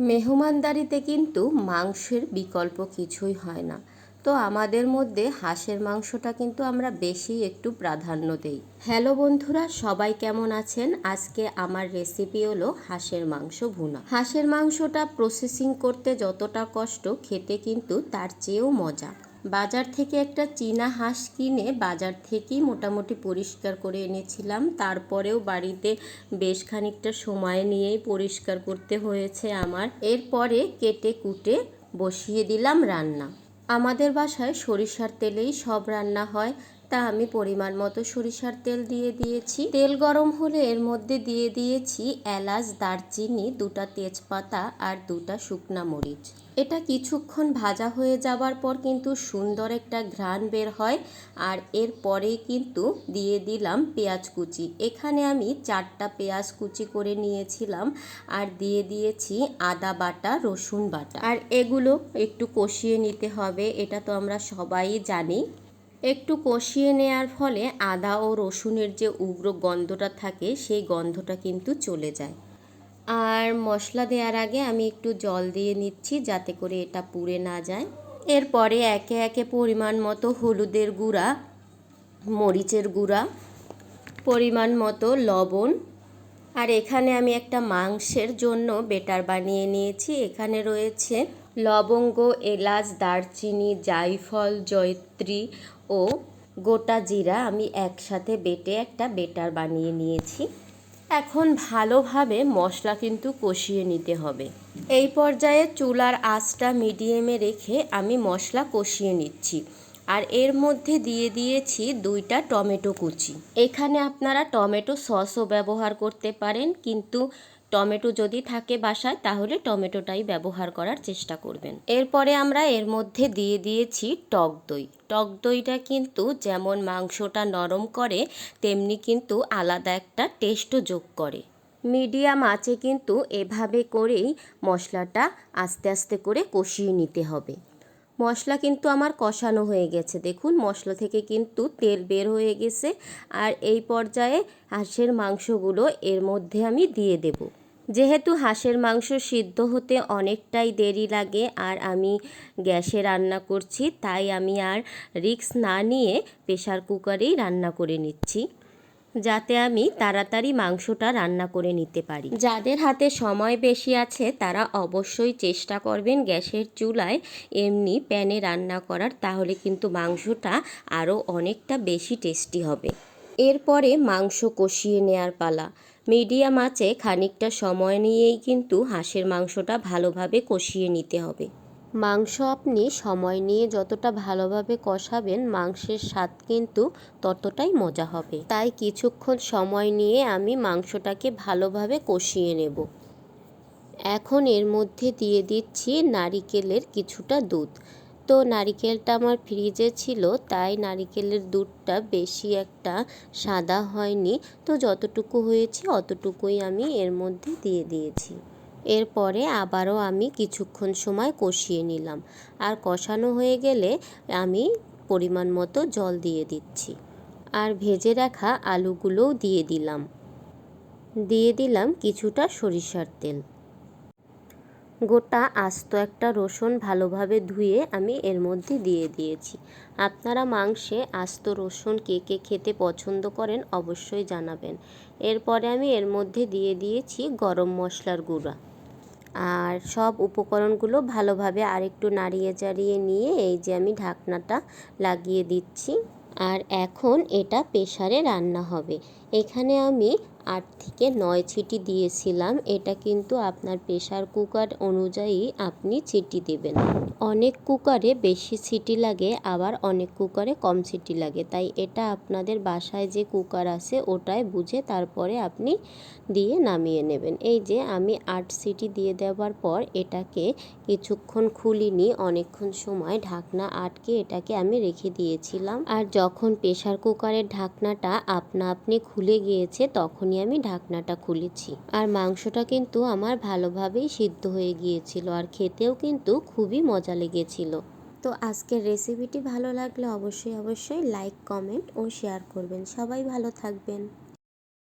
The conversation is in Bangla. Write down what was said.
মেহমানদারিতে কিন্তু মাংসের বিকল্প কিছুই হয় না। তো আমাদের মধ্যে হাঁসের মাংসটা কিন্তু আমরা বেশি একটু প্রাধান্য দেই। হ্যালো বন্ধুরা, সবাই কেমন আছেন? আজকে আমার রেসিপি হলো হাঁসের মাংস ভুনা। হাঁসের মাংসটা প্রসেসিং করতে যতটা কষ্ট, খেতে কিন্তু তার চেয়েও মজা। বাজার থেকে একটা চীনা হাঁস কিনে বাজার থেকেই মোটামুটি পরিষ্কার করে এনেছিলাম। তারপরেও বাড়িতে বেশ খানিকটা সময় নিয়েই পরিষ্কার করতে হয়েছে আমার। এরপরে কেটে কুটে বসিয়ে দিলাম রান্না। আমাদের বাসায় সরিষার তেলেই সব রান্না হয়। তা আমি পরিমাণ মতো সরিষার তেল দিয়ে দিয়েছি। তেল গরম হলে এর মধ্যে দিয়ে দিয়েছি এলাচ, দারচিনি, দুটা তেজপাতা আর দুটা শুকনা মরিচ। এটা কিছুক্ষণ ভাজা হয়ে যাবার পর কিন্তু সুন্দর একটা ঘ্রাণ বের হয় আর এর পরেই কিন্তু দিয়ে দিলাম পেঁয়াজ কুচি। এখানে আমি চারটা পেঁয়াজ কুচি করে নিয়েছিলাম আর দিয়ে দিয়েছি আদা বাটা, রসুন বাটা। আর এগুলো একটু কষিয়ে নিতে হবে, এটা তো আমরা সবাই জানি। একটু কষিয়ে নেওয়ার ফলে আদা ও রসুনের যে উগ্র গন্ধটা থাকে, সেই গন্ধটা কিন্তু চলে যায়। আর মশলা দেওয়ার আগে আমি একটু জল দিয়ে নিচ্ছি যাতে করে এটা পুড়ে না যায়। এরপরে একে একে পরিমাণ মতো হলুদের গুঁড়া, মরিচের গুঁড়া, পরিমাণ মতো লবণ। আর এখানে আমি একটা মাংসের জন্য বেটার বানিয়ে নিয়েছি। এখানে রয়েছে লবঙ্গ, এলাচ, দারচিনি, জায়ফল, জয়ত্রী ও গোটা জিরা আমি একসাথে বেটে একটা বেটার বানিয়ে নিয়েছি। এখন ভালোভাবে মশলা কিন্তু কষিয়ে নিতে হবে। এই পর্যায়ে চুলার আঁচটা মিডিয়ামে রেখে আমি মশলা কষিয়ে নিচ্ছি। আর এর মধ্যে দিয়ে দিয়েছি দুইটা টমেটো কুচি। এখানে আপনারা টমেটো সসও ব্যবহার করতে পারেন, কিন্তু টমেটো যদি থাকে বাসায়, তাহলে টমেটোটাই ব্যবহার করার চেষ্টা করবেন। এরপরে আমরা এর মধ্যে দিয়ে দিয়েছি টক দই। টক দইটা কিন্তু যেমন মাংসটা নরম করে, তেমনি কিন্তু আলাদা একটা টেস্টও যোগ করে। মিডিয়াম আঁচে কিন্তু এভাবে করেই মশলাটা আস্তে আস্তে করে কষিয়ে নিতে হবে। মশলা কিন্তু আমার কষানো হয়ে গেছে। দেখুন, মশলা থেকে কিন্তু তেল বের হয়ে গেছে। আর এই পর্যায়ে হাঁসের মাংসগুলো এর মধ্যে আমি দিয়ে দেব। যেহেতু হাঁসের মাংস সিদ্ধ হতে অনেকটাই দেরি লাগে আর আমি গ্যাসে রান্না করছি, তাই আমি আর রিক্স না নিয়ে প্রেশার কুকারেই রান্না করে নিচ্ছি, যাতে আমি তাড়াতাড়ি মাংসটা রান্না করে নিতে পারি। যাদের হাতে সময় বেশি আছে, তারা অবশ্যই চেষ্টা করবেন গ্যাসের চুলায় এমনি প্যানে রান্না করার, তাহলে কিন্তু মাংসটা আরও অনেকটা বেশি টেস্টি হবে। এরপরে মাংস কষিয়ে নেয়ার পালা। মিডিয়াম আঁচে খানিকটা সময় নিয়েই কিন্তু হাঁসের মাংসটা ভালোভাবে কষিয়ে নিতে হবে। মাংস আপনি সময় নিয়ে যতটা ভালোভাবে কষাবেন, মাংসের স্বাদ কিন্তু ততটাই মজা হবে। তাই কিছুক্ষণ সময় নিয়ে আমি মাংসটাকে ভালোভাবে কষিয়ে নেব। এখন এর মধ্যে দিয়ে দিচ্ছি নারিকেলের কিছুটা দুধ। তো নারিকেলটা আমার ফ্রিজে ছিল, তাই নারিকেলের দুধটা বেশি একটা সাদা হয়নি। তো যতটুকু হয়েছে অতটুকুই আমি এর মধ্যে দিয়ে দিয়েছি। এরপরে আবারও আমি কিছুক্ষণ সময় কষিয়ে নিলাম। আর কষানো হয়ে গেলে আমি পরিমাণ মতো জল দিয়ে দিচ্ছি। আর ভেজে রাখা আলুগুলোও দিয়ে দিলাম। দিয়ে দিলাম কিছুটা সরিষার তেল। গোটা আস্ত একটা রসুন ভালোভাবে ধুয়ে আমি এর মধ্যে দিয়ে দিয়েছি। আপনারা মাংসে আস্ত রসুন কে কে খেতে পছন্দ করেন অবশ্যই জানাবেন। এরপরে আমি এর মধ্যে দিয়ে দিয়েছি গরম মশলার গুঁড়া। আর সব উপকরণগুলো ভালোভাবে আরেকটু নাড়িয়ে চাড়িয়ে নিয়ে এই যে আমি ঢাকনাটা লাগিয়ে দিচ্ছি। আর এখন এটা প্রেশারে রান্না হবে। এখানে আমি আট থেকে নয় ছিটি দিয়েছিলাম। এটা কিন্তু আপনার প্রেশার কুকার অনুযায়ী আপনি ছিটি দেবেন। অনেক কুকারে বেশি সিটি লাগে, আবার অনেক কুকারে কম সিটি লাগে। তাই এটা আপনাদের বাসায় যে কুকার আছে ওটাই বুঝে তারপরে আপনি দিয়ে নামিয়ে নেবেন। এই যে আমি আট সিটি দিয়ে দেওয়ার পর এটাকে কিছুক্ষণ খুলিনি। অনেকক্ষণ সময় ঢাকনা আটকে এটাকে আমি রেখে দিয়েছিলাম। আর যখন প্রেশার কুকারের ঢাকনাটা আপনা আপনি খুলে গিয়েছে, তখনই আমি ঢাকনাটা খুলেছি। আর মাংসটা কিন্তু আমার ভালোভাবেই সিদ্ধ হয়ে গিয়েছিল আর খেতেও কিন্তু খুবই মজা লেগেছিল। তো আজকের রেসিপিটি ভালো লাগলে অবশ্যই অবশ্যই লাইক কমেন্ট ও শেয়ার করবেন। সবাই ভালো থাকবেন।